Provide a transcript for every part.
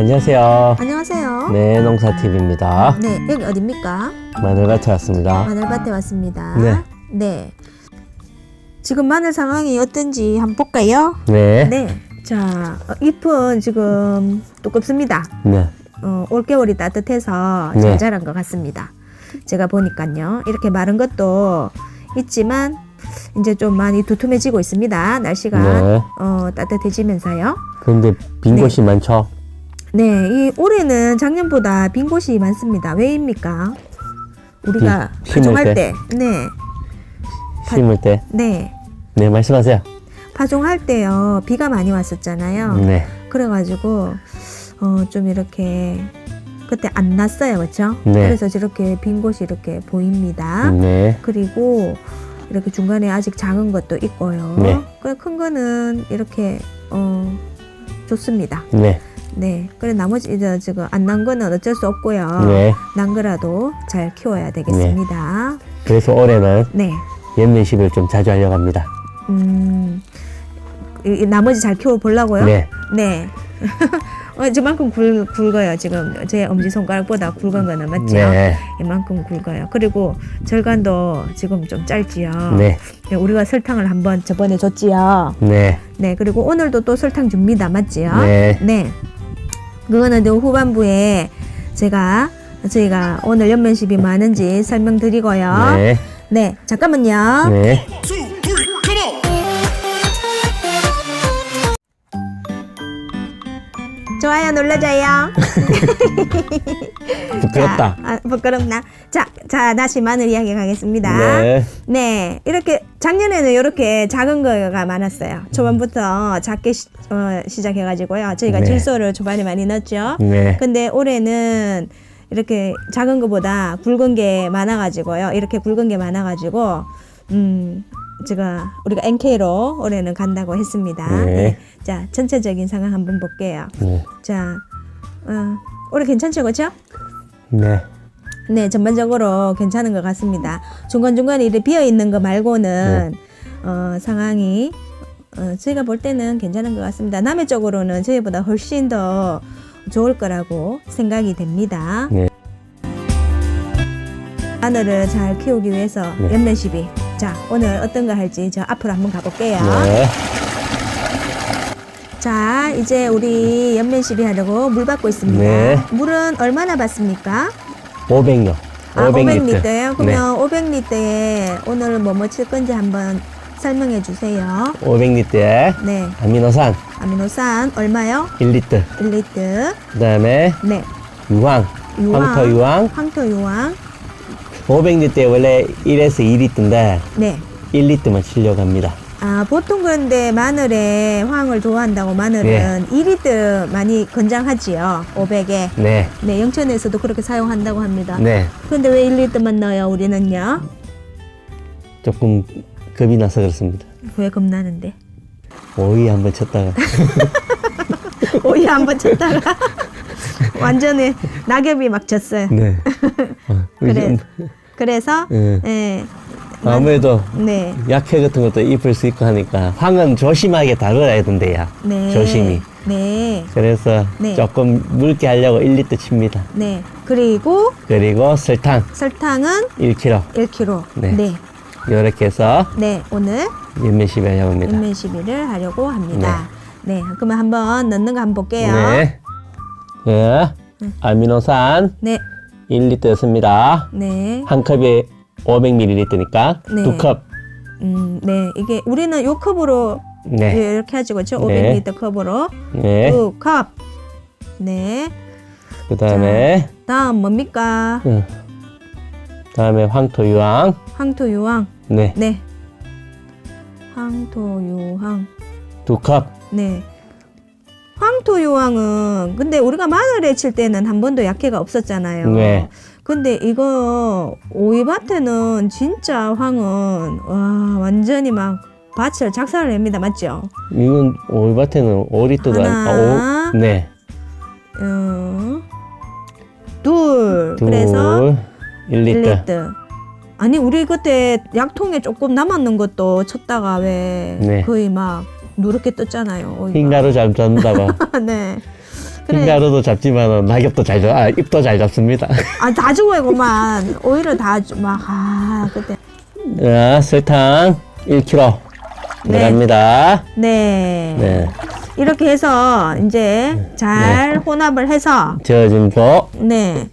안녕하세요. 안녕하세요. 네, 농사TV입니다. 네, 여기 어딥니까? 마늘밭에 왔습니다. 마늘밭에 왔습니다. 네. 네. 지금 마늘 상황이 어떤지 한번 볼까요? 네. 네. 자, 어, 잎은 지금 두껍습니다. 네. 어, 올겨울이 따뜻해서 네. 잘 자란 것 같습니다. 제가 보니까요. 이렇게 마른 것도 있지만 이제 좀 많이 두툼해지고 있습니다. 날씨가 네. 어, 따뜻해지면서요. 근데 빈 네. 곳이 많죠? 네, 이 올해는 작년보다 빈 곳이 많습니다. 왜입니까? 우리가 심을 파종할 때? 때, 네, 심을 때. 네, 네, 말씀하세요. 파종할 때요 비가 많이 왔었잖아요. 네. 그래가지고 어, 좀 이렇게 그때 안 났어요, 그렇죠? 네. 그래서 저렇게 빈 곳이 이렇게 보입니다. 네. 그리고 이렇게 중간에 아직 작은 것도 있고요. 네. 그큰 거는 이렇게 어, 좋습니다. 네. 네, 그래 나머지 이제 지금 안 난 거는 어쩔 수 없고요. 네. 난 거라도 잘 키워야 되겠습니다. 그래서 올해는 네, 연면식을 좀 자주 하려고 합니다. 음, 이, 이 나머지 잘 키워 보려고요. 네. 네. 어, 저만큼 굵, 굵어요. 지금 제 엄지 손가락보다 굵은 거는 맞죠? 네. 이만큼 굵어요. 그리고 절간도 지금 좀 짧지요. 네. 네, 우리가 설탕을 한번 저번에 줬지요. 네. 네, 그리고 오늘도 또 설탕 줍니다. 맞지요? 네. 네. 그거는 또 후반부에 제가 저희가 오늘 연면식이 많은지 설명드리고요. 네. 네, 잠깐만요. 네. 좋아요 눌러줘요. 부끄럽다. 자, 아, 부끄럽나? 자, 자 다시 마늘 이야기 가겠습니다. 네. 네, 이렇게 작년에는 이렇게 작은 거가 많았어요. 초반부터 작게 시, 어, 시작해가지고요. 저희가 네. 질소를 초반에 많이 넣었죠. 네. 근데 올해는 이렇게 작은 거보다 굵은 게 많아가지고요. 이렇게 굵은 게 많아가지고 음 제가 우리가 NK로 올해는 간다고 했습니다. 네. 자 전체적인 상황 한번 볼게요. 네. 자 어, 올해 괜찮죠, 그렇죠? 네. 네, 전반적으로 괜찮은 것 같습니다. 중간중간에 이렇게 비어 있는 거 말고는 어, 상황이 어, 저희가 볼 때는 괜찮은 것 같습니다. 남해 쪽으로는 저희보다 훨씬 더 좋을 거라고 생각이 됩니다. 네. 마늘을 잘 키우기 위해서 네. 연면 시비. 자, 오늘 어떤 거 할지 저 앞으로 한번 가볼게요. 네. 자, 이제 우리 연면 시비 하려고 물 받고 있습니다. 네. 물은 얼마나 받습니까? 500요. 아, 500리터요? 네. 그러면 500리터에 오늘 뭐 뭐 칠 건지 한번 설명해 주세요. 500리터에 네. 아미노산 아미노산 얼마요? 1리터. 1리터. 그다음에 네. 유황, 유황. 황토 유황. 황토 유황. 500리터에 원래 1에서 2리터인데 네. 1리터만 치려고 합니다. 아, 보통 그런데 마늘에 황을 좋아한다고 마늘은 네. 2리터 많이 권장하지요. 500에. 네. 네, 영천에서도 그렇게 사용한다고 합니다. 네. 근데 왜 1리터만 넣어요, 우리는요? 조금 겁이 나서 그렇습니다. 왜 겁나는데? 오이 한번 쳤다가 오이 한번 쳤다가 완전히 낙엽이 막 졌어요. 네. 어, 그래. 그래서 예. 예. 아무래도 네. 약해 같은 것도 입을 수 있고 하니까 황은 조심하게 다뤄야 된대요. 네. 조심히. 네. 그래서 네. 조금 묽게 하려고 1리터 칩니다. 네. 그리고 그리고 설탕 설탕은 1kg 1kg. 네. 네. 이렇게 해서 네. 오늘 연면시비 하려고 합니다. 인면 시비를 하려고 합니다. 네. 그러면 한번 넣는 거 한번 볼게요. 네. 네. 아미노산 네. 1리터였습니다. 네. 한 컵에 500ml니까 네. 두 컵. 음, 네. 이게 우리는 요 컵으로 네. 이렇게 하죠. 그렇죠? 네. 500ml 컵으로 네. 두 컵. 네. 그 다음에, 다음 뭡니까? 응. 다음에 황토 유황. 황토 유황. 네. 네. 황토 유황. 두 컵. 네. 황토 유황은 근데 우리가 마늘에 칠 때는 한 번도 약해가 없었잖아요. 네. 근데 이거 오이밭에는 진짜 황은 와 완전히 막 밭을 작살을 냅니다. 맞죠? 이건 올밭에는 5리터도 아니, 하나. 아, 오, 네. 음. 둘. 둘. 그래서 1리터. 1리터. 아니 우리 그때 약통에 조금 남았는 것도 쳤다가 왜 네. 거의 막 누렇게 떴잖아요. 흰가루 잘 잡는다가. 네. 그래. 흰가루도 잡지만 낙엽도 잘 잡, 아, 잎도 잘 잡습니다. 아, 다 죽어야구만. 오히려 다, 주- 막, 아, 그때. 자, 설탕 1kg 네. 들어갑니다. 네. 네. 이렇게 해서 이제 잘 혼합을 해서 저어진 거. 네.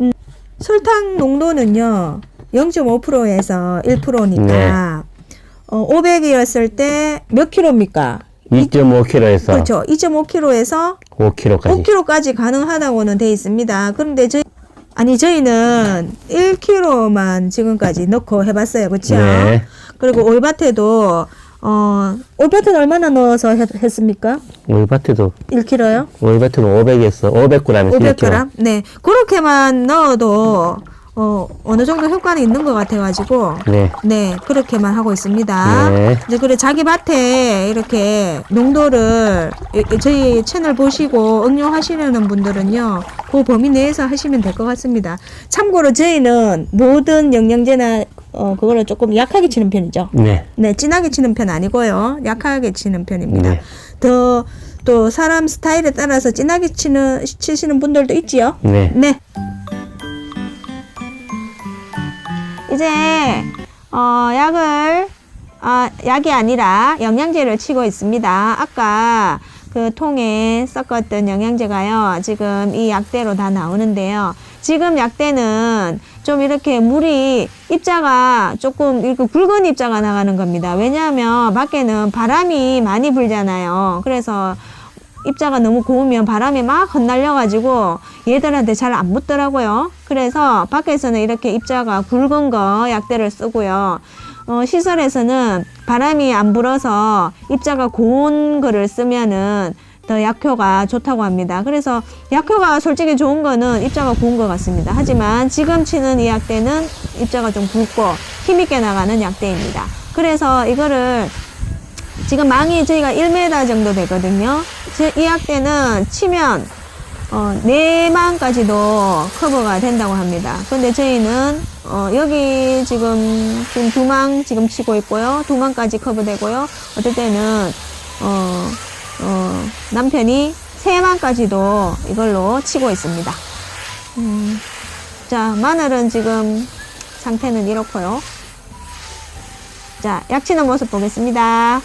음, 설탕 농도는요. 0.5%에서 1%니까 어, 500이었을 때 몇 킬로입니까? 2.5kg에서 그렇죠. 2.5kg에서 5kg까지. 5kg까지 가능하다고는 돼 있습니다. 그런데 저희 아니 저희는 1kg만 지금까지 넣고 해봤어요, 그렇죠? 네. 그리고 올밭에도 어 올밭은 얼마나 넣어서 했, 했습니까? 올밭에도, 1kg요? 올밭에는 500에서 500g에서 1kg. 500g? 네. 그렇게만 넣어도 어, 어느 정도 효과는 있는 것 같아가지고 네. 네, 그렇게만 하고 있습니다. 네. 이제 그래 자기 밭에 이렇게 농도를 이- 저희 채널 보시고 응용하시려는 분들은요, 그 범위 내에서 하시면 될 것 같습니다. 참고로 저희는 모든 영양제나 어 그거를 조금 약하게 치는 편이죠. 네. 네, 진하게 치는 편 아니고요, 약하게 치는 편입니다. 네. 더 또 사람 스타일에 따라서 진하게 치는 치시는 분들도 있지요. 네. 네. 이제 어, 약을 아, 약이 아니라 영양제를 치고 있습니다. 아까 그 통에 섞었던 영양제가요. 지금 이 약대로 다 나오는데요. 지금 약대는 좀 이렇게 물이 입자가 조금 이렇게 굵은 입자가 나가는 겁니다. 왜냐하면 밖에는 바람이 많이 불잖아요. 그래서 입자가 너무 고우면 바람에 막 흩날려가지고 얘들한테 잘 안 붙더라고요. 그래서 밖에서는 이렇게 입자가 굵은 거 약대를 쓰고요. 어, 시설에서는 바람이 안 불어서 입자가 고운 거를 쓰면은 더 약효가 좋다고 합니다. 그래서 약효가 솔직히 좋은 거는 입자가 고운 것 같습니다. 하지만 지금 치는 이 약대는 입자가 좀 굵고 힘있게 나가는 약대입니다. 그래서 이거를 지금 망이 저희가 1m 정도 되거든요. 제- 이 약대는 치면 어, 4망까지도 커버가 된다고 합니다. 근데 저희는 어, 여기 지금 지금 두망 지금 치고 있고요. 두 망까지 커버되고요. 어떨 때는 어, 어, 남편이 세 망까지도 이걸로 치고 있습니다. 음, 자 마늘은 지금 상태는 이렇고요. 자, 약치는 모습 보겠습니다.